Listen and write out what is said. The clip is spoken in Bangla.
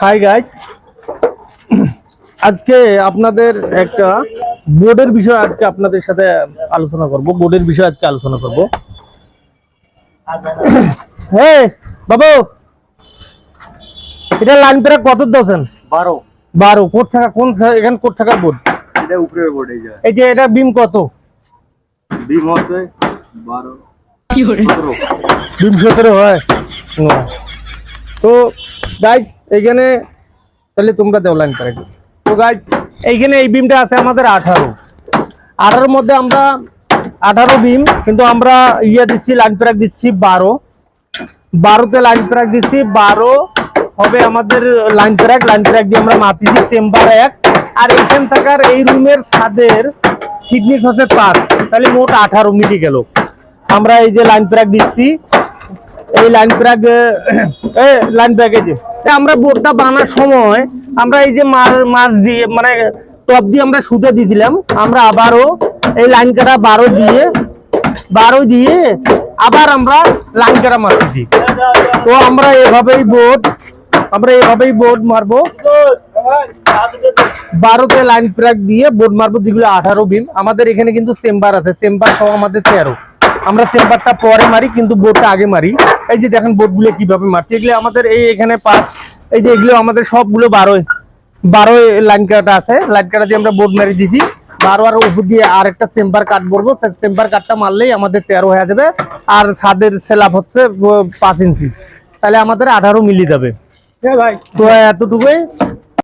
হাই গাইস আজকে আপনাদের একটা বোর্ডের বিষয়ে আজকে আপনাদের সাথে আলোচনা করব বোর্ডের বিষয়ে আজকে আলোচনা করব। হ্যাঁ বাবু এটা লাইন পেরা কত দোছেন বারো। বারো কোট থাকা কোন এখানে কোট থাকার বোর্ড এটা উপরে বোর্ড এই যে। এটা বিম কত? বিম হচ্ছে বারো। সতেরো। বিম সতেরো হয়। তো গাইজ এইখানে তাহলে তোমরা দেও লাইন করে তো গাইজ এইখানে এই বিমটা আছে আমাদের আঠারো। আঠারোর মধ্যে আমরা আঠারো বিম কিন্তু আমরা ইয়ে দিচ্ছি লাইন প্যাক দিচ্ছি বারো। বারোতে লাইন প্যাক দিচ্ছি, বারো হবে আমাদের লাইন প্যাক লাইন প্যাক দিয়ে আমরা মাতিছি চেম্বার এক। আর এইখান থাকার এই রুমের ছাদের ফিটনেস হচ্ছে পাঁচ। তাহলে মোট আঠারো মিটি গেল। আমরা এই যে লাইন প্যাক দিচ্ছি, এই লাইন প্যাক লাইন প্যাকে যে আমরা বোর্ডটা বানার সময় আমরা এই যে মাছ মাছ দিয়ে মানে টপ দিয়ে আমরা সুতে দিয়েছিলাম, আমরা আবারও এই লাইন কাটা বারো দিয়ে বারো দিয়ে আবার আমরা লাইন কাটা মারতেছি তো আমরা এভাবেই বোর্ড আমরা এভাবেই বোর্ড মারবো। বারোতে লাইন প্যাক দিয়ে বোর্ড মারবো, যেগুলো আঠারো বিম আমাদের এখানে কিন্তু চেম্বার আছে, চেম্বার সহ আমাদের তেরো। আমরা চেম্বারটা পরে মারি কিন্তু বোর্ডটা আগে মারি। এই যে দেখেন বোর্ডগুলো কীভাবে মারছি। এগুলো আমাদের এই এখানে পাঁচ এই যে এগুলো আমাদের সবগুলো বারোয় বারো লাইন কাটা আছে। লাইন কাটা দিয়ে আমরা বোর্ড মেরে দিছি বারো আর উপর দিয়ে আর একটা চেম্বার কাট করব। চেম্বার কাটটা মারলেই আমাদের তেরো হয়ে যাবে। আর ছাদের সেলাপ হচ্ছে পাঁচ ইঞ্চি। তাহলে আমাদের আঠারো মিলি যাবে। ভাই। তো এতটুকুই।